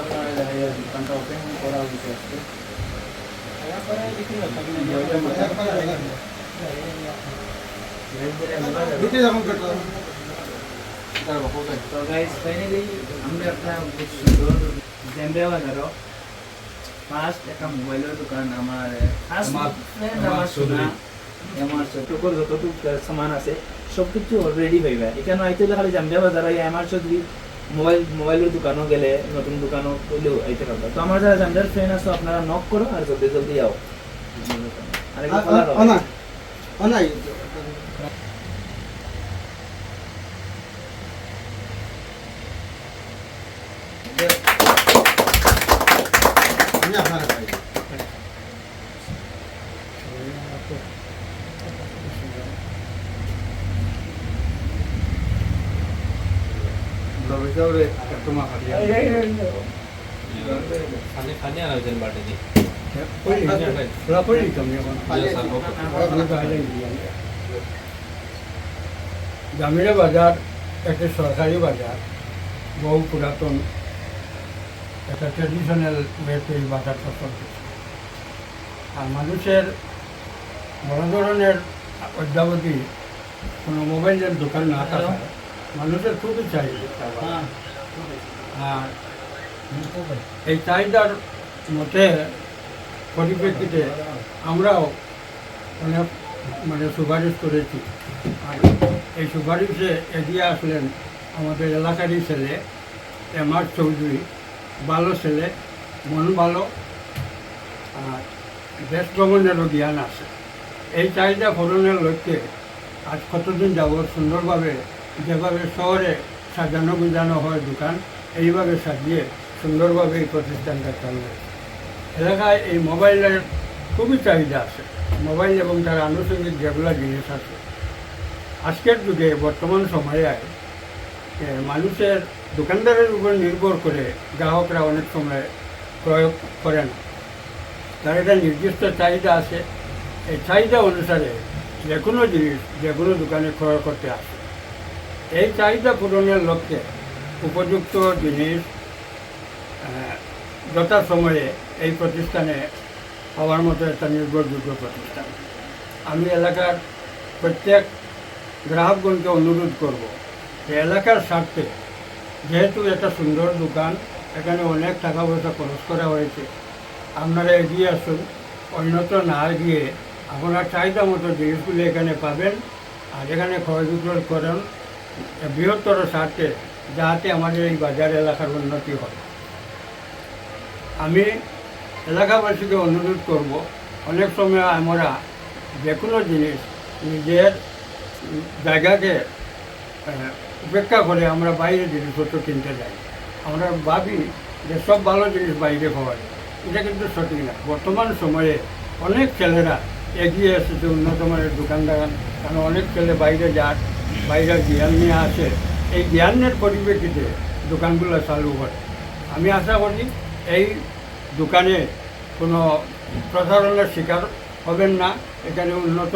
আপনার এই দোকানটা ওপেন করা হয়েছে আজকে তো গাইস ফাইনালি আমরা একটা খুব সুন্দর জেমবে ফার্স্ট একটা মোবাইলের দোকান আমার ফার্স্ট ফ্রেন্ড আমার শোনা আমার যতটুকু সামান আছে সব কিছু অলরেডি পাইবা এখানে আইতে খালি বাজার আই আমার চৌধুরী মোবাইল মোবাইলের দোকানও গেলে নতুন দোকানও করলেও আইতে পারবা। তো আমার যারা জাম্বিয়ার ফ্রেন্ড আছে আপনারা নক করো আর জলদি জলদি যাও। অনাই আমি আপনার ভাই রবিজরে একটু মা খালি খালি খালি আর একজন বাটে ರಿಸರ್ವ್ বাজার একটি সরকারি বাজার বহু পুরাতন একটা ট্রেডিশনাল ওয়েতে এই বাজারটা চলতেছে আর মানুষের বড় ধরনের অদ্যাবধি কোনো মোবাইলের দোকান না থাকায় মানুষের খুবই চাহিদা। হ্যাঁ। আর এই চাহিদার মতে পরিপ্রেক্ষিতে আমরাও অনেক মানে সুপারিশ করেছি। আর এই সুপারিশে এগিয়ে আসলেন আমাদের এলাকারই ছেলে এম আর চৌধুরী ভালো ছেলে মন ভালো আর দেশ ভ্রমণেরও জ্ঞান আছে। এই চাহিদা পূরণের লক্ষ্যে আজ কতদিন যাব সুন্দরভাবে যেভাবে শহরে সাজানো গুজানো হয় দোকান, এইভাবে সাজিয়ে সুন্দরভাবে এই প্রতিষ্ঠানটা চালু এলাকায় এই মোবাইলের খুবই চাহিদা আছে। মোবাইল এবং তার আনুষঙ্গিক যেগুলো জিনিস আছে। আজকের যুগে, বর্তমান সময়ে মানুষের দোকানদারের উপর নির্ভর করে গ্রাহকরা অনেক সময় ক্রয় করেন। তার একটা নির্দিষ্ট চাহিদা আছে। এই চাহিদা অনুসারে যে কোনো জিনিস, যে কোনো দোকানে ক্রয় করতে আসে। এই চাহিদা পূরণের লক্ষ্যে উপযুক্ত জিনিস যথাসময়ে এই প্রতিষ্ঠানে হওয়ার মতো একটা নির্ভরযোগ্য প্রতিষ্ঠান। আমি এলাকার প্রত্যেক গ্রাহকগণকে অনুরোধ করব, যে এলাকার স্বার্থে, যেহেতু একটা সুন্দর দোকান, এখানে অনেক টাকা পয়সা খরচ করা হয়েছে, আপনারা এগিয়ে আসুন। অন্যত্র না গিয়ে আপনার চাহিদা মতো জিনিসগুলি এখানে পাবেন আর এখানে বিক্রয় করেন। বৃহত্তর স্বার্থে যাতে আমাদের এই বাজার এলাকার উন্নতি হয়। আমি এলাকাবাসীকে অনুরোধ করব, অনেক সময় আমরা যে কোনো জিনিস নিজের জায়গাকে উপেক্ষা করে আমরা বাইরে জিনিসপত্র কিনতে যাই। আমরা ভাবি যে সব ভালো জিনিস বাইরে পাওয়া যায়। এটা কিন্তু সঠিক না। বর্তমান সময়ে অনেক ছেলেরা এগিয়ে এসেছে, উন্নত মানের দোকানদার। কারণ অনেক ছেলে বাইরে যান বাইরে জ্ঞান নিয়ে আসে, এই জ্ঞানের পরিপ্রেক্ষিতে দোকানগুলো চালু করে। আমি আশা করি এই দোকানে কোনো প্রতারণার শিকার হবেন না। এখানে উন্নত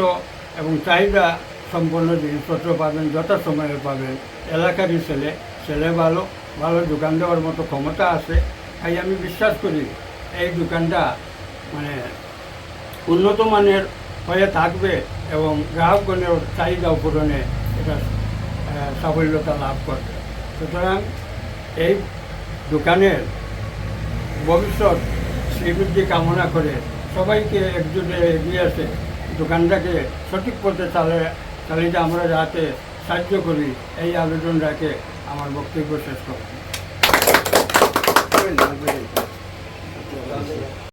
এবং চাহিদা সম্পন্ন জিনিসপত্র পাবেন, যথাসময়ে পাবেন। এলাকারই ছেলে ছেলে ভালো ভালো দোকান দেওয়ার মতো ক্ষমতা আছে। তাই আমি বিশ্বাস করি এই দোকানটা মানে উন্নত মানের হয়ে থাকবে এবং গ্রাহকগণের চাহিদা পূরণে এটা সাফল্যতা লাভ করবে সুতরাং এই দোকানের ভবিষ্যৎ শ্রীবৃদ্ধি কামনা করে সবাইকে একজুটে এগিয়ে আসে দোকানটাকে সঠিক পথে চালে, চালিয়ে আমরা যাতে সাহায্য করি, এই আবেদন রাখে আমার বক্তব্য শেষ করব।